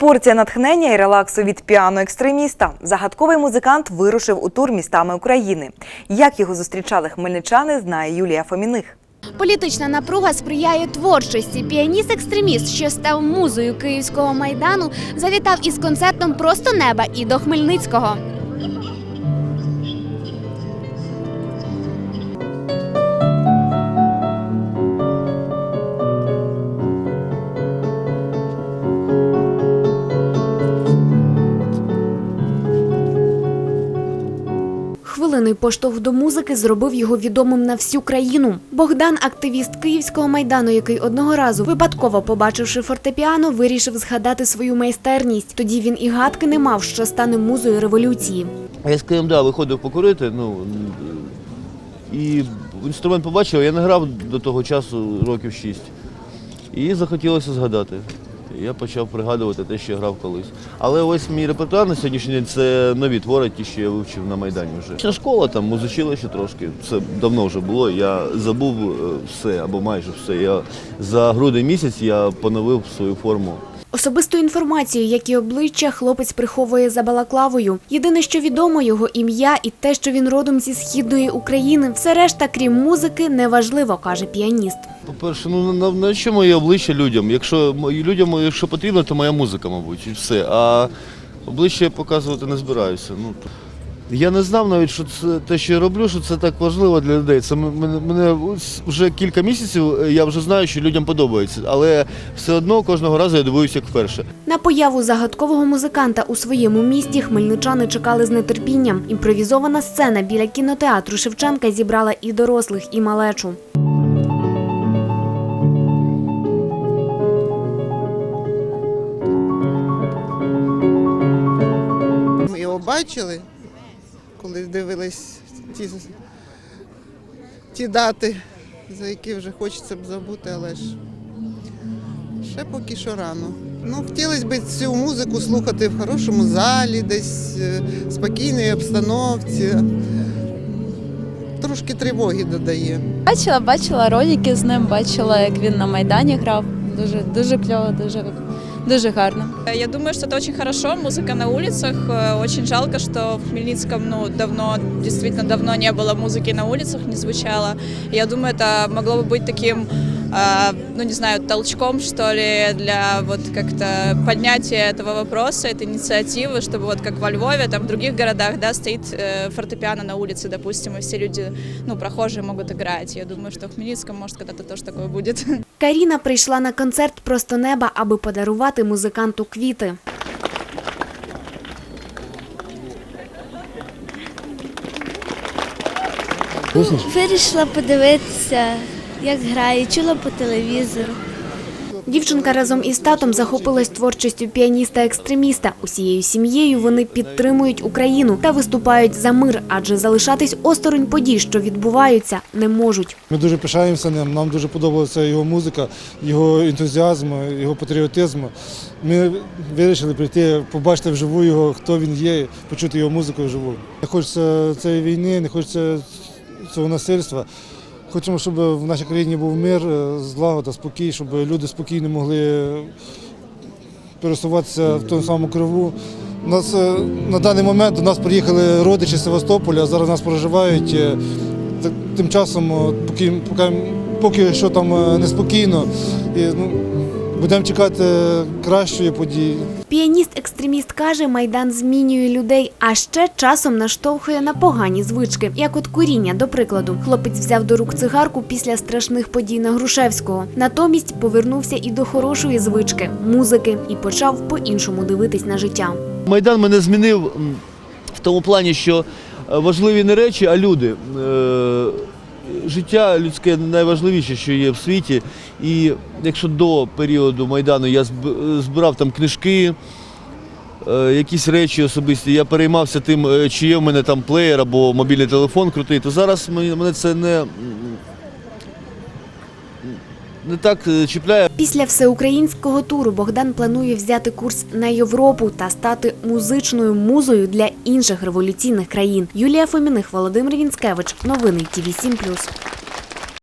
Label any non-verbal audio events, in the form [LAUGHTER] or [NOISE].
Порція натхнення і релаксу від піано-екстреміста. Загадковий музикант вирушив у тур містами України. Як його зустрічали хмельничани, знає Юлія Фоміних. Політична напруга сприяє творчості. Піаніст-екстреміст, що став музою київського майдану, завітав із концертом Просто неба і до Хмельницького. Хвилинний поштовх до музики зробив його відомим на всю країну. Богдан, активіст київського майдану, який одного разу випадково побачивши фортепіано, вирішив згадати свою майстерність. Тоді він і гадки не мав, що стане музою революції. Я з КМДА виходив покурити, ну і інструмент побачив, я не грав до того часу років 6. І захотілося згадати. Я почав пригадувати те, що я грав колись. Але ось мій репертуар на сьогоднішній день це нові твори, ті, що я вивчив на Майдані вже. Школа, там музичилище трошки. Це давно вже було. Я забув е, все або майже все. Я за грудень місяць я поновив свою форму. Особисту інформацію, як і обличчя, хлопець приховує за балаклавою. Єдине, що відомо, його ім'я і те, що він родом зі східної України. Все решта, крім музики, неважливо, каже піаніст. По-перше, ну на, на що моє обличчя людям? Якщо людям, якщо потрібно, то моя музика, мабуть, і все. А обличчя я показувати не збираюся. Ну, я не знав навіть, що це те, що я роблю, що це так важливо для людей. Це мене, мене вже кілька місяців е, я вже знаю, що людям подобається, але все одно кожного разу я дивуюся як вперше. На появу загадкового музиканта у своєму місті хмельничани чекали з нетерпінням. Імпровізована сцена біля кінотеатру Шевченка зібрала і дорослих, і малечу. Ми його бачили, коли дивились ті, ті дати, за які вже хочеться б забути, але ж ще поки що рано. Ну, хотілося б цю музику слухати в хорошому залі, десь е, в спокійній обстановці. Трошки тривоги додає. Бачила, бачила ролики з ним, бачила, як він на Майдані грав. Дуже, дуже кльово, дуже, дуже гарно. Я думаю, что это очень хорошо, музыка на улицах. Э, Очень жалко, что в Хмельницком ну, давно, действительно давно не было музыки на улицах, не звучало. Я думаю, это могло бы быть таким, э, ну не знаю, толчком, что ли, для вот как-то поднятия этого вопроса, этой инициативы, чтобы вот как во Львове, там в других городах, да, стоит э, фортепиано на улице, допустим, и все люди, ну, прохожие могут играть. Я думаю, что в Хмельницком, может, когда-то тоже такое будет. [LAUGHS] Каріна прийшла на концерт просто неба, аби подарувати музиканту квіти. Вирішила подивитися, як грає, чула по телевізору. Дівчинка разом із татом захопилась творчістю піаніста-екстреміста. Усією сім'єю вони підтримують Україну та виступають за мир, адже залишатись осторонь подій, що відбуваються, не можуть. Ми дуже пишаємося ним, нам дуже подобається його музика, його ентузіазм, його патріотизм. Ми вирішили прийти, побачити вживу його, хто він є, почути його музику вживу. Не хочеться цієї війни, не хочеться цього насильства. Хочемо, щоб в нашій країні був мир, злагода, спокій, щоб люди спокійно могли пересуватися в тому самому криву. Нас е, на даний момент до нас приїхали родичі з Севастополя, зараз нас проживають. Е, Тим часом, поки, поки, поки що там е, неспокійно, і, ну, будемо чекати кращої події. Піаніст-екстреміст каже, майдан змінює людей, а ще часом наштовхує на погані звички, як от куріння, до прикладу. Хлопець взяв до рук цигарку після страшних подій на Грушевського. Натомість повернувся і до хорошої звички музики, і почав по-іншому дивитись на життя. Майдан мене змінив в тому плані, що е, важливі не речі, а люди. Е, Життя людське найважливіше, що є в світі. І якщо до періоду Майдану я зб- збирав там книжки, е, якісь речі особисті, я переймався тим, е, чи є в мене там плеєр або мобільний телефон крутий, то зараз мене це не, не так е, чіпляє. Після всеукраїнського туру Богдан планує взяти курс на Європу та стати музичною музою для інших революційних країн. Юлія Фоміних, Володимир Вінськевич. Новини ТІВІ 7+.